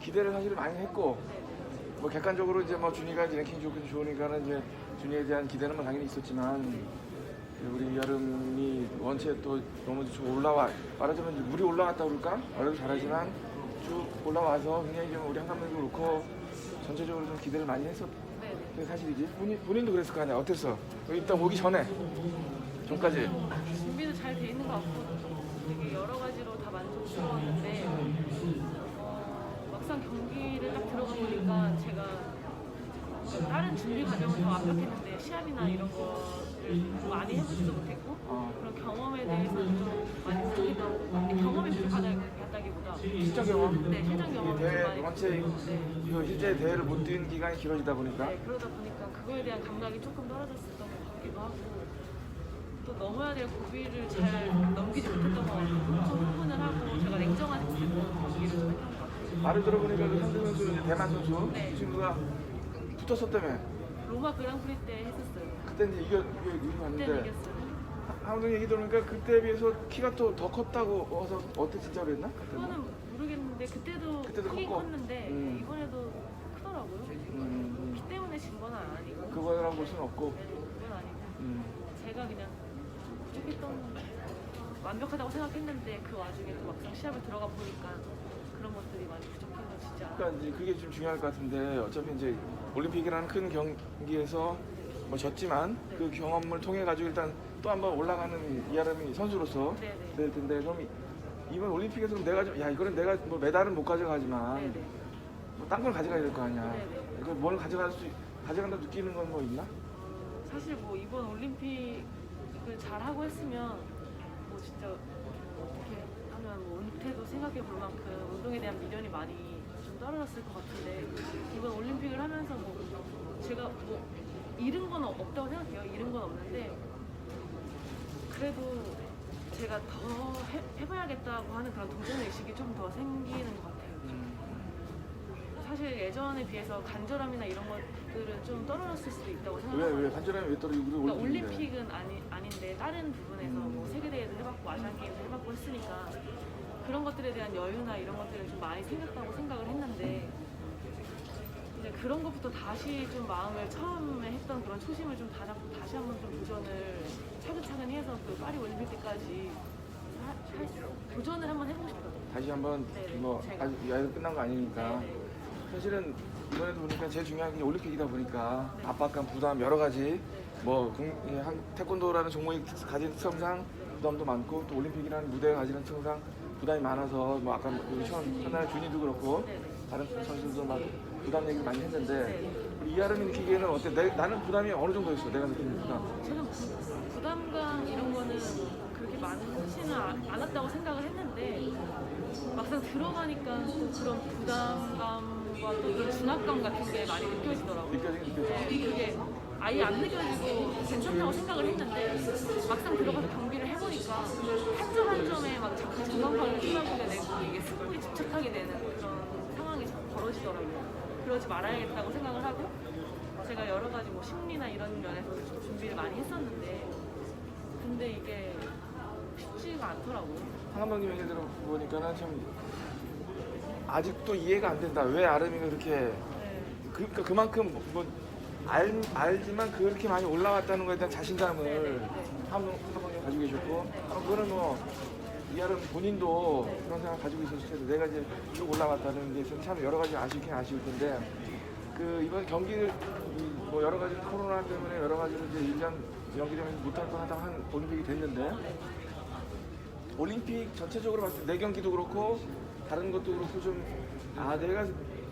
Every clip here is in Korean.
기대를 사실 많이 했고 뭐 객관적으로 이제 뭐 준이가 이제 랭킹 좋고 좋으니까는 이제 준이에 대한 기대는 뭐 당연히 있었지만 우리 여름이 원체 또 너무 좀 올라와 말하자면 물이 올라갔다 그럴까? 원래도 잘하지만 쭉 올라와서 굉장히 좀 우리 한감독도 그렇고 전체적으로 좀 기대를 많이 했었 네. 그게 사실이지 본인, 본인도 그랬을 거 아니야 어땠어? 일단 오기 전에 전까지 준비도 잘 돼 있는 것 같고 되게 여러 가지로 다 만족스러웠는데 어, 막상 경기를 딱 들어가 보니까 제가 다른 준비 과정은 더 완벽했는데 시합이나 이런 거를 많이 해보지도 못했고 어, 그런 경험에 대해서는 좀 많이 부족했던 근데 경험이 부족하다기보다 실전 경험 네 실전 이 경험이 대회 많이 원체 네. 이거 실제 대회를 못 뛴 기간이 길어지다 보니까 네, 그러다 보니까 그거에 대한 감각이 조금 떨어졌었던 것 같기도 하고 또 넘어야 될 고비를 잘 넘기지 못했던 것 같고 좀 흥분을 하고 제가 냉정한 경기를 좀 했던 것 같아요. 말을 들어보니까 그 상대 선수 이제 대만 선수 네. 그 친구가 붙었었다며 로마 그랑프리 때 했었어요. 그때 이제 이겨 이겨 그때는 봤는데 이겼어요. 한국 얘기 들으니까 그때에 비해서 키가 또 더 컸다고 와서 어때 진짜 그랬나? 그거는 모르겠는데 그때도, 그때도 크긴 컸고. 컸는데 음. 이번에도 크더라고요. 음, 키 때문에 진 건 아니고 그거라고 볼 수는 없고 네, 그건 아니고 음. 제가 그냥 부족했던 완벽하다고 생각했는데 그 와중에 또 막상 시합에 들어가 보니까 그런 것들이 많이 부족해서 진짜 그러니까 이제 그게 좀 중요할 것 같은데 어차피 이제 올림픽이라는 큰 경기에서 뭐 졌지만 그 경험을 통해 가지고 일단 또 한번 올라가는 이하람이 선수로서 네 네. 될 텐데 그럼 이- 이번 올림픽에서 내가 좀야 이거는 내가 뭐 메달은 못 가져가지만 네네. 뭐딴걸 가져가야 될 거 아니야. 네네. 이거 뭘 가져갈 수 가져간다 느끼는 건 뭐 있나? 사실 뭐 이번 올림픽을 잘 하고 했으면 뭐 진짜 어떻게 하면 뭐 은퇴도 생각해 볼 만큼 운동에 대한 미련이 많이 좀 떨어졌을 것 같은데 이번 올림픽을 하면서 뭐 제가 뭐 잃은 건 없다고 생각해요. 잃은 건 없는데 그래도 제가 더 해, 해봐야겠다고 하는 그런 도전 의식이 좀 더 생기는 것 같아요. 사실 예전에 비해서 간절함이나 이런 것들은 좀 떨어졌을 수도 있다고 왜 생각해요. 왜 간절함이 왜 떨어지고 그러니까. 올림픽은 아니, 아닌데 다른 부분에서 뭐 세계대회도 해봤고 아시안게임도 해봤고 했으니까 그런 것들에 대한 여유나 이런 것들을 좀 많이 생겼다고 생각을 했는데 이제 그런 것부터 다시 좀 마음을 처음에 했던 그런 초심을 좀 다잡고 다시 한번 좀 도전을 차근차근히 해서 그 파리 올림픽 때까지 하- 할 수- 도전을 한번 해보고 싶어요. 다시 한번 네네, 뭐 제가. 아직 야외 끝난 거 아니니까 네네. 사실은 이번에도 보니까 제일 중요한 게 올림픽이다 보니까 네. 압박감, 부담 여러 가지 뭐 국- 이 한- 태권도라는 종목이 가진 특성상 부담도 많고 또 올림픽이라는 무대가 가지는 특성상 부담이 많아서 뭐 아까 우리 천, 천하의 준이도 그렇고. 다른 선수들도 막 부담 얘기를 많이 했는데 네. 우리 이하름이 느끼기에는 어때? 내, 나는 부담이 어느 정도였어? 내가 느끼는 부담. 저는 부, 부담감 이런 거는 그렇게 많지는 아- 않았다고 생각을 했는데 막상 들어가니까 또 그런 부담감 과또 그런 중압감 같은 게 많이 느껴지더라고요. 느껴지긴 느껴져. 네, 그게 아예 안 느껴지고 괜찮다고 생각을 했는데 막상 들어가서 경기를 해보니까 한 점 한 점에 막 자꾸 중간감을 쏟아지게 되고 이게 승부에 집착하게 되는 그런 상황이 자꾸 벌어지더라고요. 그러지 말아야겠다고 생각을 하고 제가 여러 가지 뭐 심리나 이런 면에서 좀 준비를 많이 했었는데 근데 이게 쉽지가 않더라고요. 황한방님 얘기 들어보니까는 참 아직도 이해가 안 된다. 왜 아름이가 그렇게 네. 그러니까 그만큼 뭐, 뭐 알, 알지만 그렇게 많이 올라왔다는 것에 대한 자신감을 네, 네, 네. 한번 한번님 가지고 계셨고 아, 그거는 뭐 이하름 본인도 네. 그런 생각 가지고 있었을 텐데 내가 이제 쭉 올라왔다는 게 있어서 참 여러 가지 아쉽긴 아쉬울 텐데 그 이번 경기를 이뭐 여러 가지 코로나 때문에 여러 가지로 이제 1년 연기되면서 못할 뻔하다 한 올림픽이 됐는데 올림픽 전체적으로 봤을 때 내 경기도 그렇고 다른 것도 그렇고 좀 아 내가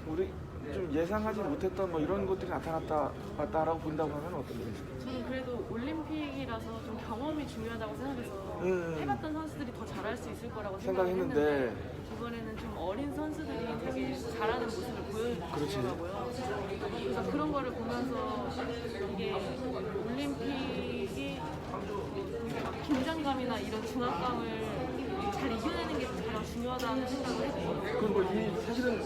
우리 좀 예상하지 못했던 뭐 이런 것들이 나타났다 왔다라고 본다고 하면 어떤 게 있을까요? 저는 그래도 올림픽이라서 좀 경험이 중요하다고 생각해서 음. 해봤던 선수들이 더 잘할 수 있을 거라고 생각했는데. 했는데 이번에는 좀 어린 선수들이 되게 잘하는 모습을. 보여주더라고요. 그래서 그런 거를 보면서 이게 올림픽이 막 긴장감이나 이런 중압감을 잘 이겨내는 게 가장 중요하다는 생각을 했고 그건 뭐 이미 사실은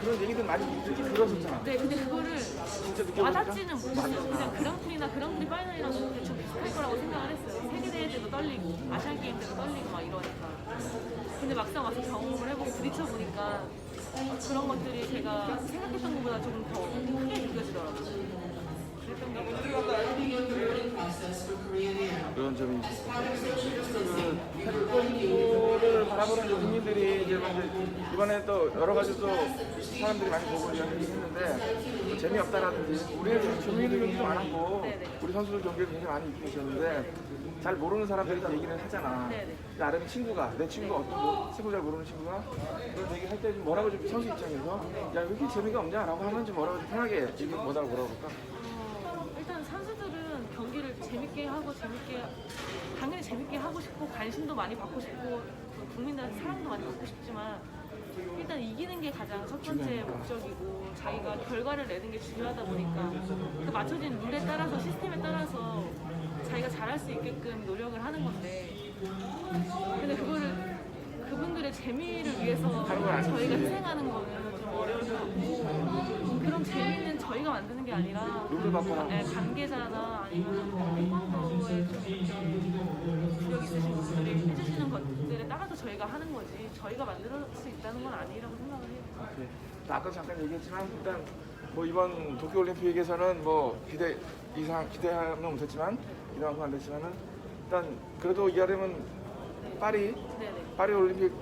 그런 얘기들 많이 듣기 들었었잖아. 네, 근데 그거를 진짜 느껴보니까 와닿지는 못했어요. 그냥 그랑프리나 그랑프리 파이널이랑 대충 비슷할 거라고 생각을 했어요. 세계대회 때도 떨리고, 아시안 게임 때도 떨리고 막 이러니까. 근데 막상 와서 경험을 해보고 부딪혀 보니까 그런 것들이 제가 생각했던 것보다 조금 더 크게 느껴지더라고요. 그런 점이. 그 태권도를 바라보는 국민들이 이제 막 이제 이번에 또 여러 가지 또 사람들이 많이 보고 이야기를 했는데 뭐 재미없다라든지 우리 국민들 경기도 많았고 네네. 우리 선수들 경기를 굉장히 많이 입히셨는데 잘 모르는 사람들이 또 얘기를 하잖아. 나름 친구가 내 친구가 어떤 뭐 친구 잘 모르는 친구가 그런 얘기 할 때 좀 뭐라고 좀 선수 입장에서 야 왜 이렇게 재미가 없냐라고 하면 좀 뭐라고 좀 편하게 얘기 뭐라고 뭐라고 할까? 어, 일단 선수들은 경기를 재밌게 하고 재밌게 당연히 재밌게 하고 싶고 관심도 많이 받고 싶고 또 국민들한테 사랑도 많이 받고 싶지만 일단 이기는 게 가장 첫 번째. 목적이고 자기가 결과를 내는 게 중요하다 보니까 그 맞춰진 룰에 따라서 시스템에 따라서 자기가 잘할 수 있게끔 노력을 하는 건데 근데 그거를 그분들의 재미를 위해서. 저희가 희생하는 거는 좀 어려울 것 같고 그런 재미는 저희가 만드는 게 아니라 룰을 바꿔라. 네, 관계자나 아니면 태권도에 좀 구력 있으신 분들이 해주시는 것들에 따라서 저희가 하는 거지 저희가 만들 수 있다는 건 아니라고 생각을 해요. 네. 아까 잠깐 얘기했지만 일단 뭐 이번 도쿄올림픽에서는 뭐 기대 이상 기대하면 못했지만 기대만큼 안 됐지만은 일단 그래도 이하려면 파리 네네. 파리 올림픽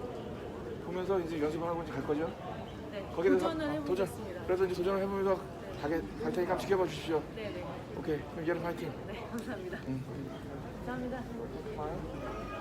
보면서 이제 연습을 하고 이제 갈 거죠. 네. 거기에 대해서 도전을 해보겠습니다. 그래서 이제 도전을 해보면서 가게 갈 테니까 지켜봐 주십시오. 네네. 오케이 그럼 이하름 파이팅. 네, 감사합니다. 응. 감사합니다. 고마워요.